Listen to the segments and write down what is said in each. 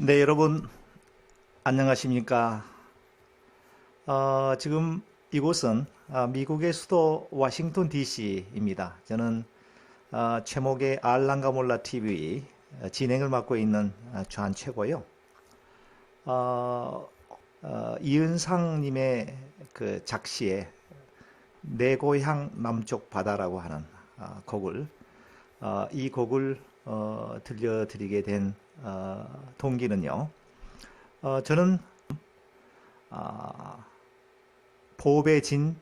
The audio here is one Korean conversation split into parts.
네, 여러분 안녕하십니까? 어, 지금 이곳은 아, 미국의 수도 워싱턴 DC입니다. 저는 아, 최목의 알랑가 몰라 TV 어, 진행을 맡고 있는 아, 주한 최고요. 어, 어, 이은상님의 그 작시에 내 고향 남쪽 바다라고 하는 아, 곡을 어, 이 곡을 어, 들려드리게 된 어, 동기는요. 어, 저는 아, 보배 진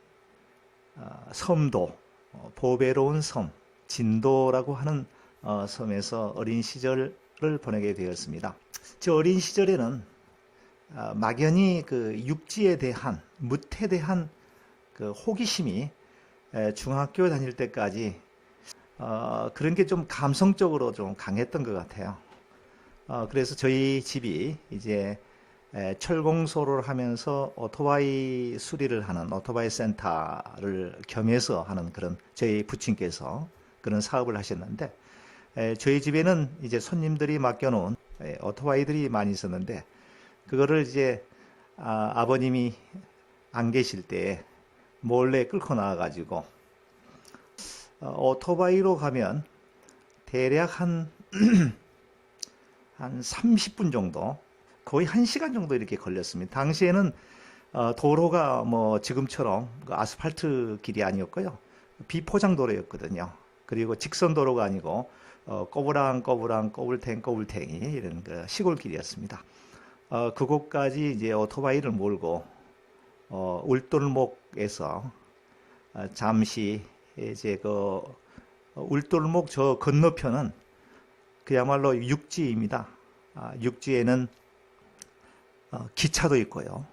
어, 섬도, 어, 보배로운 섬, 진도라고 하는 어, 섬에서 어린 시절을 보내게 되었습니다. 저 어린 시절에는 아, 막연히 그 육지에 대한 무태에 대한 그 호기심이 에, 중학교 다닐 때까지 어, 그런 게 좀 감성적으로 좀 강했던 것 같아요. 어, 그래서 저희 집이 이제 에, 철공소를 하면서 오토바이 수리를 하는 오토바이 센터를 겸해서 하는 그런 저희 부친께서 그런 사업을 하셨는데 에, 저희 집에는 이제 손님들이 맡겨놓은 에, 오토바이들이 많이 있었는데 그거를 이제 아, 아버님이 안 계실 때 몰래 끌고 나와가지고 어, 오토바이로 가면 대략 한, 한 30분 정도, 거의 1시간 정도 이렇게 걸렸습니다. 당시에는 어, 도로가 뭐 지금처럼 그 아스팔트 길이 아니었고요. 비포장 도로였거든요. 그리고 직선 도로가 아니고 어, 꼬부랑 꼬부랑 꼬불탱 꼬불탱이 이런 그 시골 길이었습니다. 어, 그곳까지 이제 오토바이를 몰고 어, 울돌목에서 어, 잠시 이제 그 울돌목 저 건너편은 그야말로 육지입니다. 아, 육지에는 어, 기차도 있고요.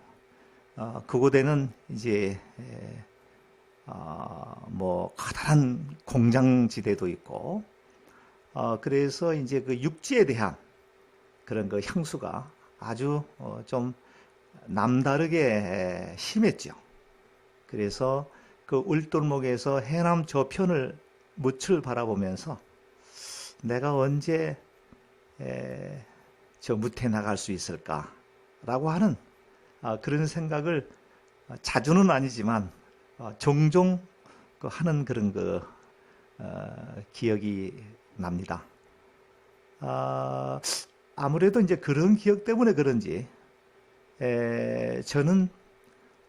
어, 그곳에는 이제 에, 어, 뭐 커다란 공장지대도 있고 어, 그래서 이제 그 육지에 대한 그런 그 향수가 아주 어, 좀 남다르게 에, 심했죠. 그래서 그 울돌목에서 해남 저편을 무출 바라보면서 내가 언제 에, 저 무태 나갈 수 있을까라고 하는 아, 그런 생각을 자주는 아니지만 어, 종종 그 하는 그런 그 어, 기억이 납니다. 아, 아무래도 이제 그런 기억 때문에 그런지 에, 저는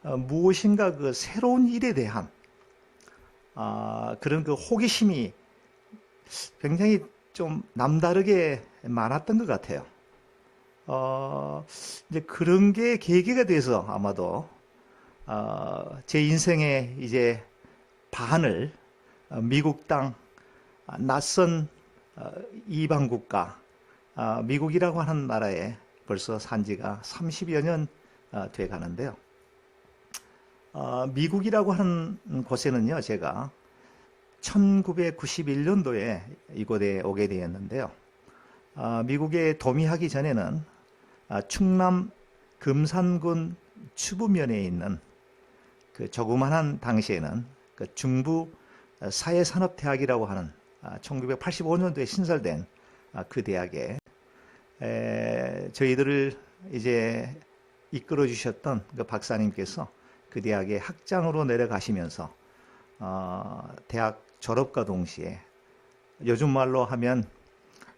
어, 무엇인가 그 새로운 일에 대한 아, 그런 그 호기심이 굉장히 좀 남다르게 많았던 것 같아요. 어, 이제 그런 게 계기가 돼서 아마도 어, 제 인생의 이제 반을 어, 미국 땅 아, 낯선 어, 이방 국가 아, 미국이라고 하는 나라에 벌써 산 지가 30여 년 어, 돼 가는데요. 어, 미국이라고 하는 곳에는요, 제가 1991년도에 이곳에 오게 되었는데요. 아, 미국에 도미하기 전에는 아, 충남 금산군 추부면에 있는 그 조그만한 당시에는 그 중부 사회산업대학이라고 하는 아, 1985년도에 신설된 아, 그 대학에 에, 저희들을 이제 이끌어 주셨던 그 박사님께서 그 대학에 학장으로 내려가시면서 어, 대학 졸업과 동시에 요즘 말로 하면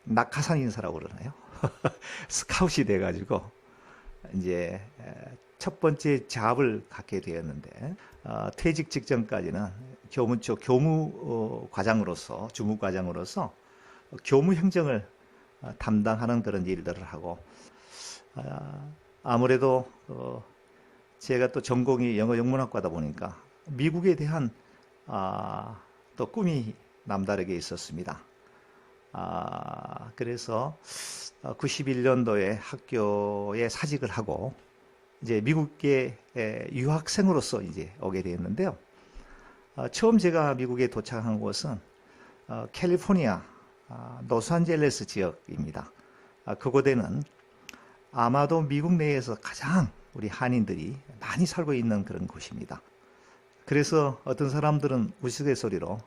낙하산 인사라고 그러나요? 스카웃이 돼가지고 이제 첫 번째 잡을 갖게 되었는데 어, 퇴직 직전까지는 교무 쪽 교무 어, 과장으로서 주무 과장으로서 교무 행정을 어, 담당하는 그런 일들을 하고 아, 아무래도 어, 제가 또 전공이 영어 영문학과다 보니까 미국에 대한 아, 또 꿈이 남다르게 있었습니다. 아, 그래서 91년도에 학교에 사직을 하고 이제 미국에 에, 유학생으로서 이제 오게 되었는데요. 어, 처음 제가 미국에 도착한 곳은 어, 캘리포니아 아, 로스안젤레스 지역입니다. 아, 그곳에는 아마도 미국 내에서 가장 우리 한인들이 많이 살고 있는 그런 곳입니다. 그래서 어떤 사람들은 우스갯소리로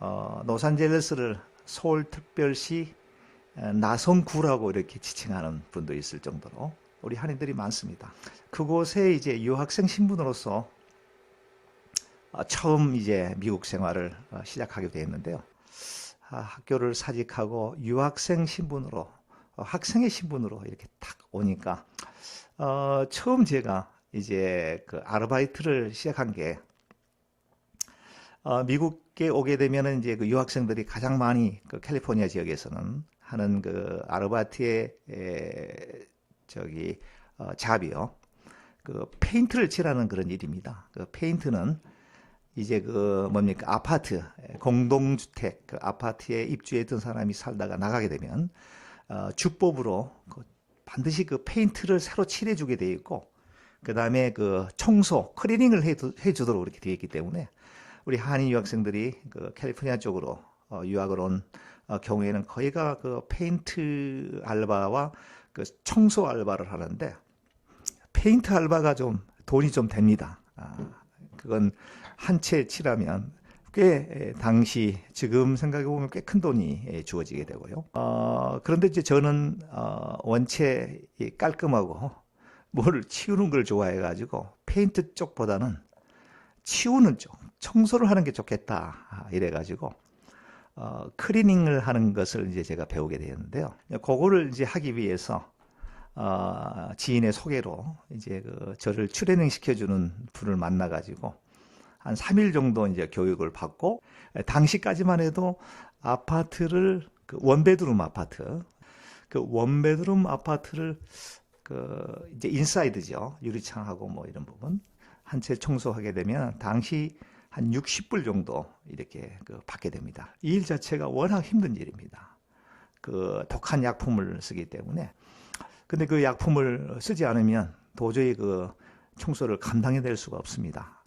어, 로스안젤레스를 서울특별시 나성구라고 이렇게 지칭하는 분도 있을 정도로 우리 한인들이 많습니다. 그곳에 이제 유학생 신분으로서 어, 처음 이제 미국 생활을 어, 시작하게 되었는데요. 아, 학교를 사직하고 유학생 신분으로 어, 학생의 신분으로 이렇게 탁 오니까 어, 처음 제가 이제 그 아르바이트를 시작한 게 어, 미국에 오게 되면은 이제 그 유학생들이 가장 많이 그 캘리포니아 지역에서는 하는 그 아르바이트의 에, 저기 어, 잡이요. 그 페인트를 칠하는 그런 일입니다. 그 페인트는 이제 그 뭡니까 아파트 공동주택 그 아파트에 입주했던 사람이 살다가 나가게 되면 어, 주법으로 그 반드시 그 페인트를 새로 칠해주게 돼 있고 그 다음에 그 청소 클리닝을 해주도록 이렇게 되어 있기 때문에 우리 한인 유학생들이 그 캘리포니아 쪽으로 어, 유학을 온 어, 경우에는 거의가 그 페인트 알바와 그 청소 알바를 하는데 페인트 알바가 좀 돈이 좀 됩니다. 아, 그건 한 채 칠하면 꽤 당시 지금 생각해 보면 꽤 큰 돈이 주어지게 되고요. 어, 그런데 이제 저는 어, 원체 깔끔하고 뭘 치우는 걸 좋아해 가지고 페인트 쪽보다는 치우는 쪽, 청소를 하는 게 좋겠다. 아, 이래 가지고 어, 클리닝을 하는 것을 이제 제가 배우게 되었는데요. 그거를 이제 하기 위해서 어, 지인의 소개로 이제 그 저를 트레이닝 시켜주는 분을 만나가지고 한 3일 정도 이제 교육을 받고 당시까지만 해도 아파트를 그 원베드룸 아파트 그 원베드룸 아파트를 그 이제 인사이드죠. 유리창하고 뭐 이런 부분 한 채 청소하게 되면 당시 한 60불 정도 이렇게 그 받게 됩니다. 이 일 자체가 워낙 힘든 일입니다. 그 독한 약품을 쓰기 때문에 근데 그 약품을 쓰지 않으면 도저히 그 청소를 감당해낼 수가 없습니다.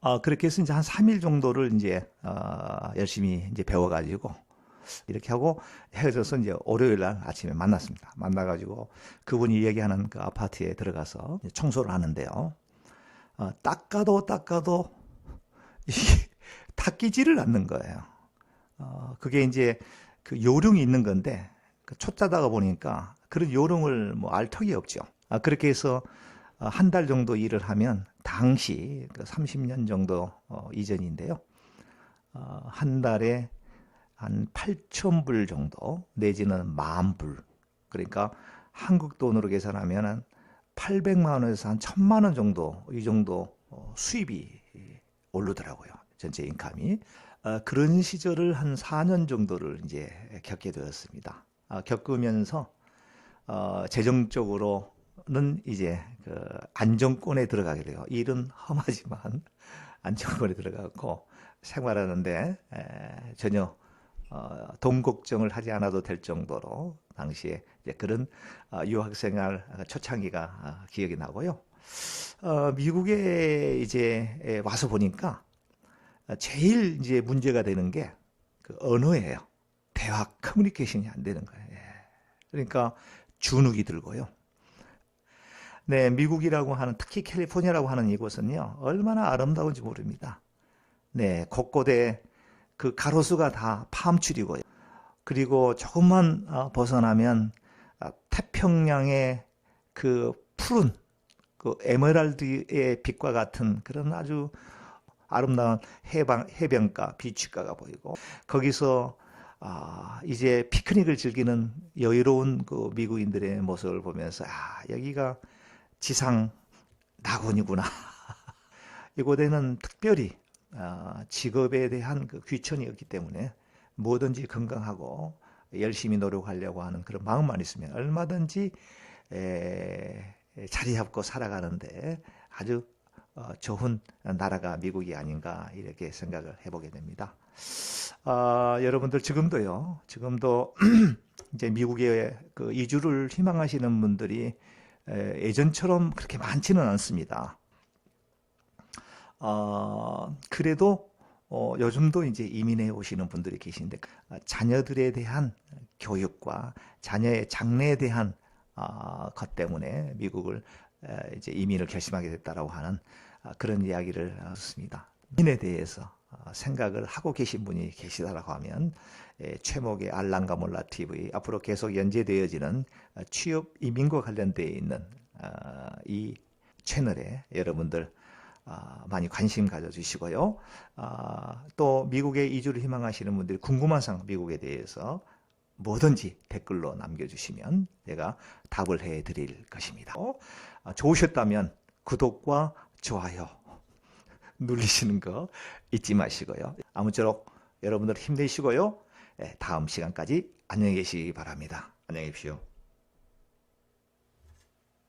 어, 그렇게 해서 이제 한 3일 정도를 이제 어, 열심히 이제 배워가지고 이렇게 하고 헤어져서 이제 월요일 날 아침에 만났습니다. 만나가지고 그분이 얘기하는 그 아파트에 들어가서 청소를 하는데요. 어, 닦아도 닦아도 이게 닦이지를 않는 거예요. 어, 그게 이제 그 요령이 있는 건데 그 초짜다가 보니까 그런 요령을 뭐 알 턱이 없죠. 아, 그렇게 해서 어, 한달 정도 일을 하면 당시 그 30년 정도 어, 이전인데요. 어, 한 달에 한 8천 불 정도 내지는 만 불. 그러니까 한국 돈으로 계산하면 한 800만 원에서 한 1000만 원 정도 이 정도 어, 수입이 오르더라고요. 전체 인감이. 어, 그런 시절을 한 4년 정도를 이제 겪게 되었습니다. 아, 겪으면서 어, 재정적으로는 이제 그 안정권에 들어가게 돼요. 일은 험하지만 안정권에 들어가고 생활하는데 에, 전혀 어, 돈 걱정을 하지 않아도 될 정도로 당시에 이제 그런 어, 유학생활 초창기가 어, 기억이 나고요. 어, 미국에 이제 와서 보니까 제일 이제 문제가 되는 게 그 언어예요. 대화 커뮤니케이션이 안 되는 거예요. 예. 그러니까 주눅이 들고요. 네, 미국이라고 하는 특히 캘리포니아라고 하는 이곳은요 얼마나 아름다운지 모릅니다. 네, 곳곳에 그 가로수가 다 팜출이고요. 그리고 조금만 어, 벗어나면 아, 태평양의 그 푸른 그 에메랄드의 빛과 같은 그런 아주 아름다운 해방, 해변가, 비치가가 보이고 거기서 아, 이제 피크닉을 즐기는 여유로운 그 미국인들의 모습을 보면서 아, 여기가 지상 낙원이구나. 이곳에는 특별히 아, 직업에 대한 그 귀천이었기 때문에 뭐든지 건강하고 열심히 노력하려고 하는 그런 마음만 있으면 얼마든지 에, 자리 잡고 살아가는데 아주 어, 좋은 나라가 미국이 아닌가 이렇게 생각을 해보게 됩니다. 아, 여러분들 지금도요, 지금도 이제 미국에 그 이주를 희망하시는 분들이 에, 예전처럼 그렇게 많지는 않습니다. 어, 그래도 어, 요즘도 이제 이민해 오시는 분들이 계신데 아, 자녀들에 대한 교육과 자녀의 장래에 대한 아, 것 때문에 미국을 에, 이제 이민을 결심하게 됐다라고 하는 아, 그런 이야기를 아, 듣습니다. 이민에 대해서 아, 생각을 하고 계신 분이 계시다라고 하면 에, 최목의 알랑가 몰라 TV 앞으로 계속 연재되어지는 아, 취업 이민과 관련되어 있는 아, 이 채널에 여러분들 아, 많이 관심 가져주시고요. 아, 또 미국에 이주를 희망하시는 분들이 궁금한 사항 미국에 대해서 뭐든지 댓글로 남겨주시면 제가 답을 해드릴 것입니다. 어, 아, 좋으셨다면 구독과 좋아요 눌리시는 거 잊지 마시고요. 아무쪼록 여러분들 힘내시고요. 예, 다음 시간까지 안녕히 계시기 바랍니다. 안녕히 계십시오.